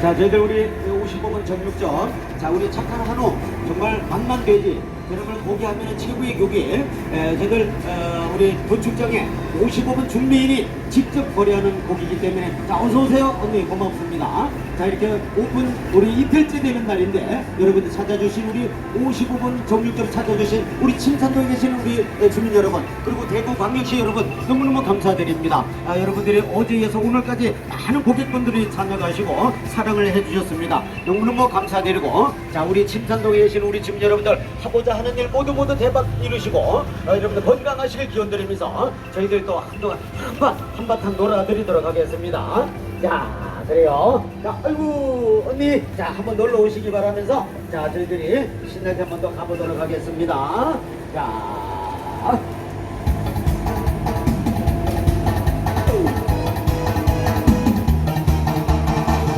자, 저희들 우리 55번 정육점. 자, 우리 착한 한우. 정말 맛만 돼지. 여러분 고기 하면은 최고의. 에, 저희들 어, 우리 도축장에 55번 중매인이 직접 거래하는 고기이기 때문에 자 어서 오세요 언니 고맙습니다. 자 이렇게 오픈 우리 이틀째 되는 날인데 여러분들 찾아주신 우리 55번 정육점 찾아주신 우리 침산동에 계시는 우리 에, 주민 여러분 그리고 대구 광역시 여러분 너무너무 감사드립니다. 아, 여러분들이 어제에서 오늘까지 많은 고객분들이 참여하시고 사랑을 해주셨습니다. 너무너무 감사드리고 자 우리 침산동에 계신 우리 주민 여러분들 하고자 하는 일 모두 모두 대박 이루시고 어, 여러분들 건강하시길 기원드리면서 저희들 또 한동안 한바 한바탕 놀아드리도록 하겠습니다. 자 그래요. 자, 아이고, 언니. 자, 한번 놀러 오시기 바라면서, 자, 저희들이 신나게 한번 더 가보도록 하겠습니다. 자.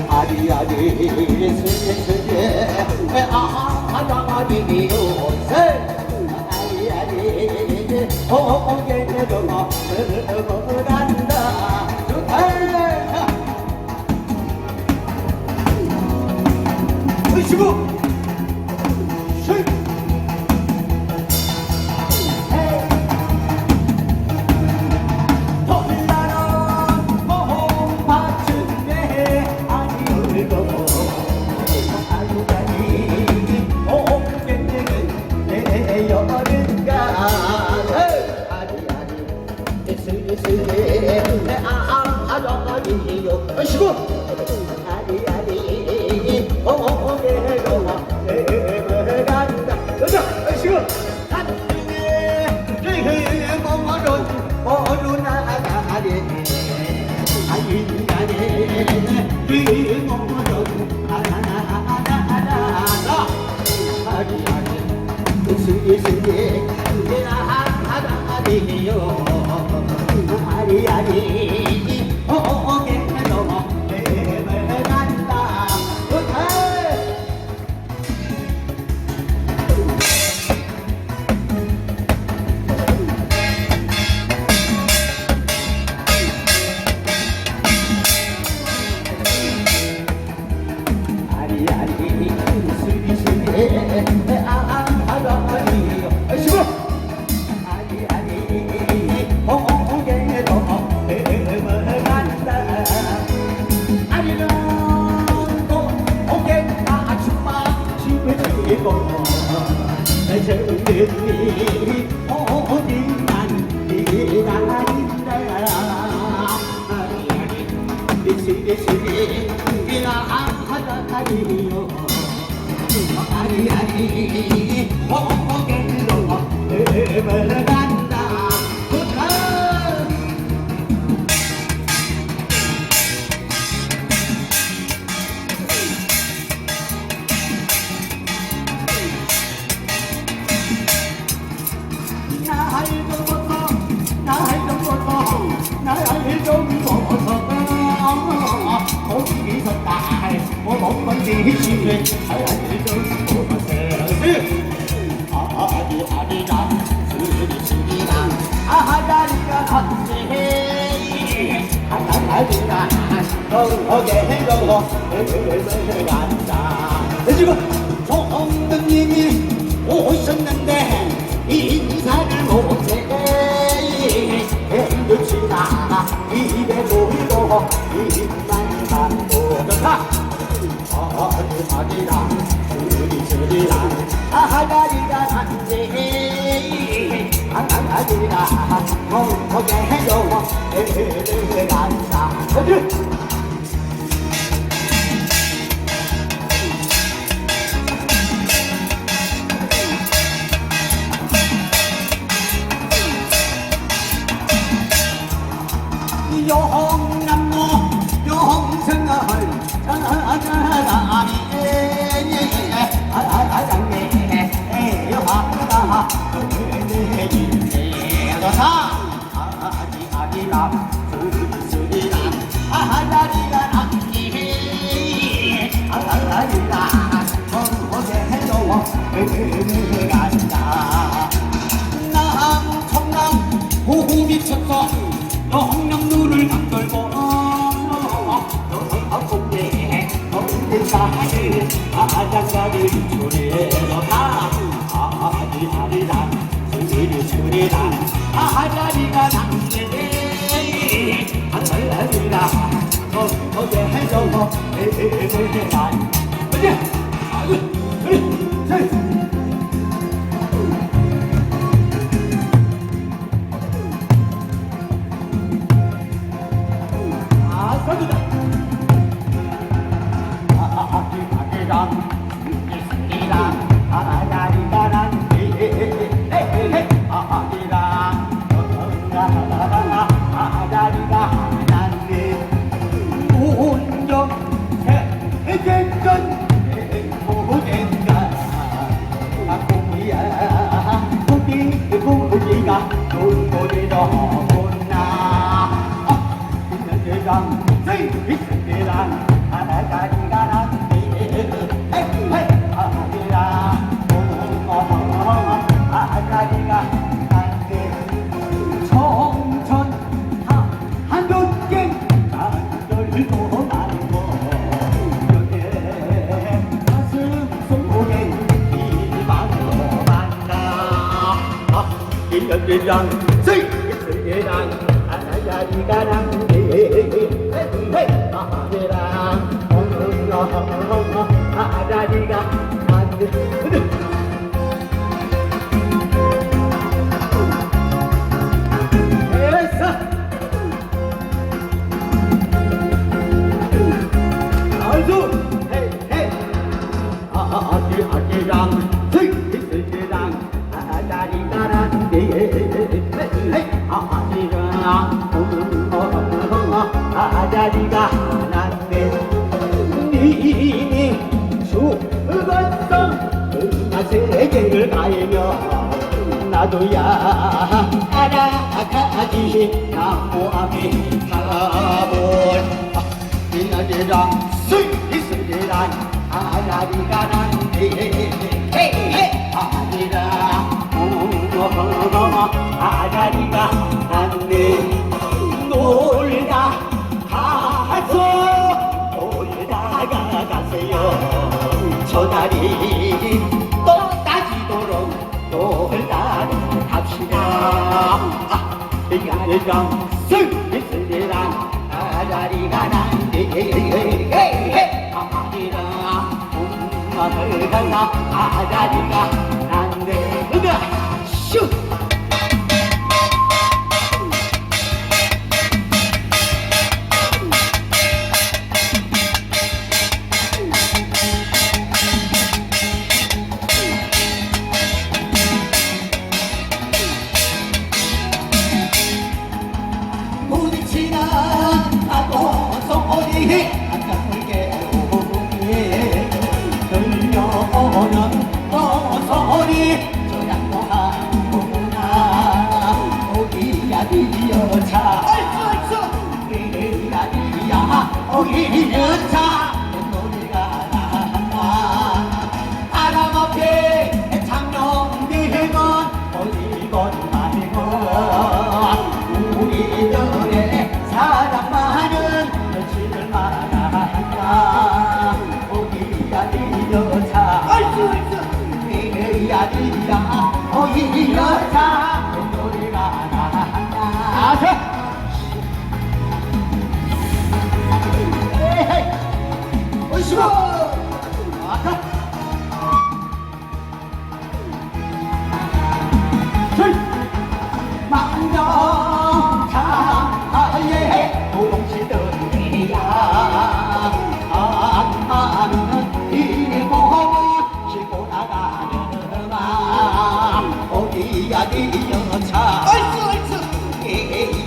아리아리 수제수제 아다마디니 요새 아리아리 호호게 되도 너무 너무 난 15 시고 아니요. 아니 아니. Thank you. 건지시면 나이도 못어 아디 아디라 스리스리라 아다리가 같지 아다리가 거게 해고 간다 지금 종등님이 오셨는데 인사를 못해 눈치나 입에 물고 입만 담고 좋다 啊地哈地啦，呼地切地啦，啊嗨个里个满街黑，啊啊地哈啦，我我眼有花，嘿嘿嘞嘞干啥？快去！哟嗬。 남 청남 호구 미쳤어. 영영 눈을 감돌고 大哩，啊呀，小哩，溜溜哩，咯哒，啊哩，啊哩哒，顺溜溜，溜溜哒，啊呀，你个长脸嘞，啊哩哩哒，哦哦，跟着我，哎哎哎哎，来，快进。nhận gì rằng. Si Cái sự dễ dàng À đã ra đi cá năng Gì Hê hê hê Hê hê À dễ dàng Không không lo không không không À ra đi cá À đi Hey, hey, ah, ah, ah, ah, ah, ah, 알며 나도야 알아가지 나무아미 가볼 이나게랑 슬슬이란 아라리가 난데 헤헤 아리라 우거거거 아라리 정 슬슬슬한 아자리가 난데 가마리라 엄마를 가나 아자리가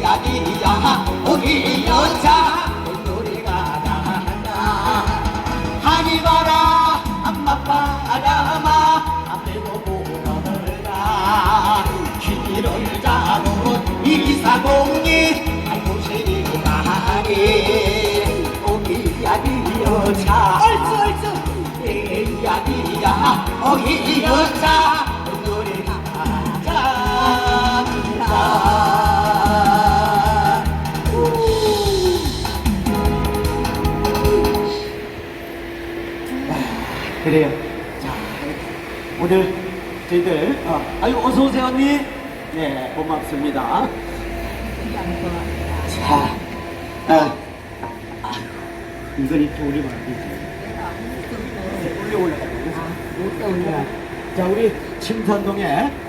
야비야 우리 여자. 노래가 나다 하니 마라 엄마 바람아 배고보 가라 길을 잡은 이사공이 도시리 가니. 우리 야비 여자. 얼쑤 얼쑤. 예, 야비야 우리 여자. 그래요. 자, 오늘 저희들, 어, 아유, 어서오세요, 언니. 네, 고맙습니다. 자, 아, 아, 이건 이렇게 올리면 안 되지. 올려 올려 자, 우리 침산동에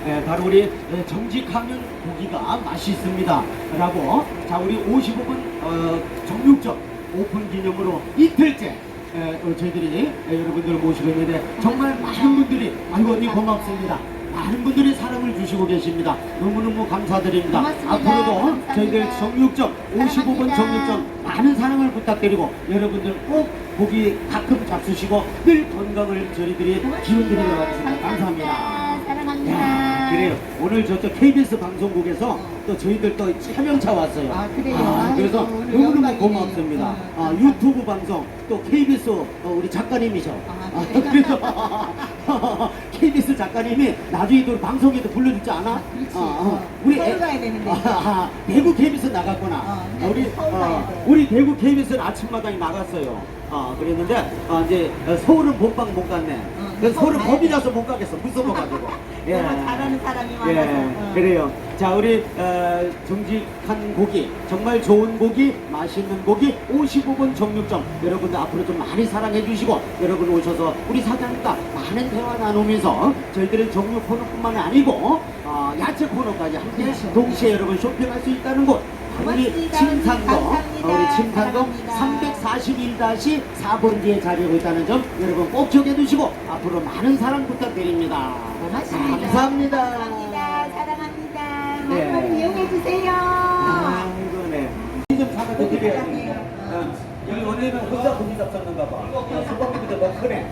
예, 바로 우리 예, 정직하면 고기가 맛있습니다. 라고, 자, 우리 55분 어, 정육점 오픈 기념으로 이틀째 저희들이 예, 여러분들 모시고 있는데 정말 많은 분들이 아이고 언니 고맙습니다 많은 분들이 사랑을 주시고 계십니다 너무너무 감사드립니다 고맙습니다. 앞으로도 감사합니다. 저희들 정육점 55번 사랑합니다. 정육점 많은 사랑을 부탁드리고 여러분들 꼭 고기 가끔 잡수시고 늘 건강을 저희들이 기운 드리도록 하겠습니다. 감사합니다. 사랑합니다. 야, 그래요. 오늘 저쪽 KBS 방송국에서 또 저희들 또 차명차 왔어요. 아, 그래요? 아, 그래서 오늘 너무너무 영광이네요. 고맙습니다. 어, 아, 감사합니다. 유튜브 방송 또 KBS 어, 우리 작가님이셔. 아, 아, 그래요? 그래서 KBS 작가님이 나중에도 방송에도 불러주지 않아? 그렇지. 어, 서울 가야 되는데. 아, 아, 대구 KBS 나갔구나. 어, 아, 우리 서울 가야 어, 돼. 우리 대구 KBS는 아침마당에 나갔어요. 아, 그랬는데 아, 이제 어, 서울은 본방 못 갔네. 그래서 서울은 가야 겁이 돼. 나서 못 가겠어. 무서워가지고. 정말 잘하는 사람이 많아서. 예, 어. 그래요. 자, 우리 어, 정직한 고기, 정말 좋은 고기, 맛있는 고기, 55번 정육점 여러분들 앞으로 좀 많이 사랑해 주시고 여러분 오셔서 우리 사장님과 많은 대화 나누면서 저희들은 정육 코너뿐만 아니고 어, 야채 코너까지 함께 그렇죠. 동시에 여러분 쇼핑할 수 있다는 곳. 우리. 침산동, 감사합니다. 우리 사랑합니다. 341-4번지에 자리하고 있다는 점 여러분 꼭 기억해 두시고 앞으로 많은 사랑 부탁드립니다. 고맙습니다. 감사합니다. 감사합니다. 사랑합니다. 네. 많이 많이 이용해 주세요. 아이고, 네. 좀 사다 드려야지. 어, 여기 원래는 혼자 고기 잡혔는가 봐. 어, 소방비도 더 크네. 그래.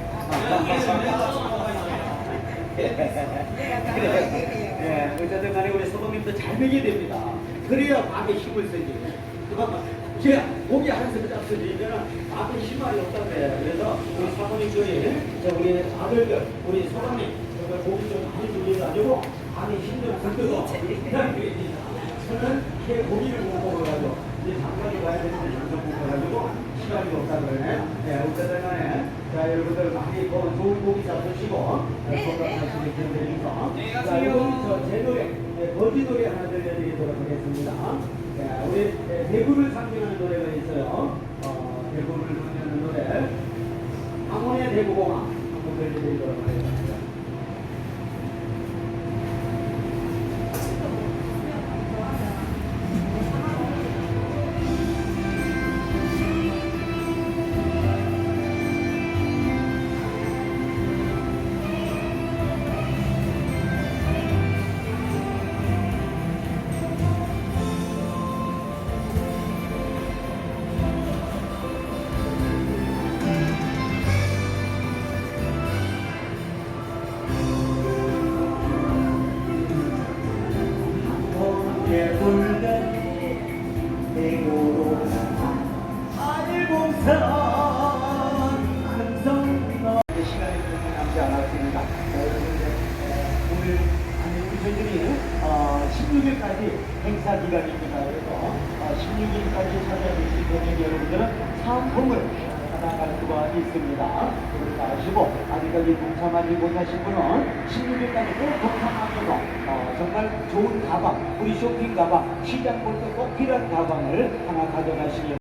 예, 어쨌든 간에 우리 소방님도 잘 먹여야 됩니다. 그래야 밥에 힘을 쓰지. 제가 고기 하나씩 잡수지면은 밥에 힘말이 없다고요. 그래서 우리 사모님 저희, 저 우리 아들들, 우리 소방님, 정말 고기 좀 많이 줄여가지고 밥에 힘좀 쓰고 저는 이렇게 고기를 못 먹어가지고 이제 잠깐이 가야 되는데 잠깐 못 가가지고 시간이 없다 그러네. 네, 어쨌든 간에 자 여러분들 많이 고- 좋은 고기 잡수시고 건강하시길 기원드리면서 자 이번 저제 노래 네, 거지 노래 하나 들려드리도록 하겠습니다. 자, 우리 네, 대구를 상징하는 노래가 있어요. 어, 대구를 상징하는 노래 강원의 대구공항 한번 들려드리도록 하겠습니다. 수가 있습니다. 그걸 아시고 아직까지 동참하지 못하신 분은 16일까지 꼭 동참하셔서 어, 정말 좋은 가방, 우리 쇼핑 가방, 시장 볼때꼭 필요한 가방을 하나 가져가시길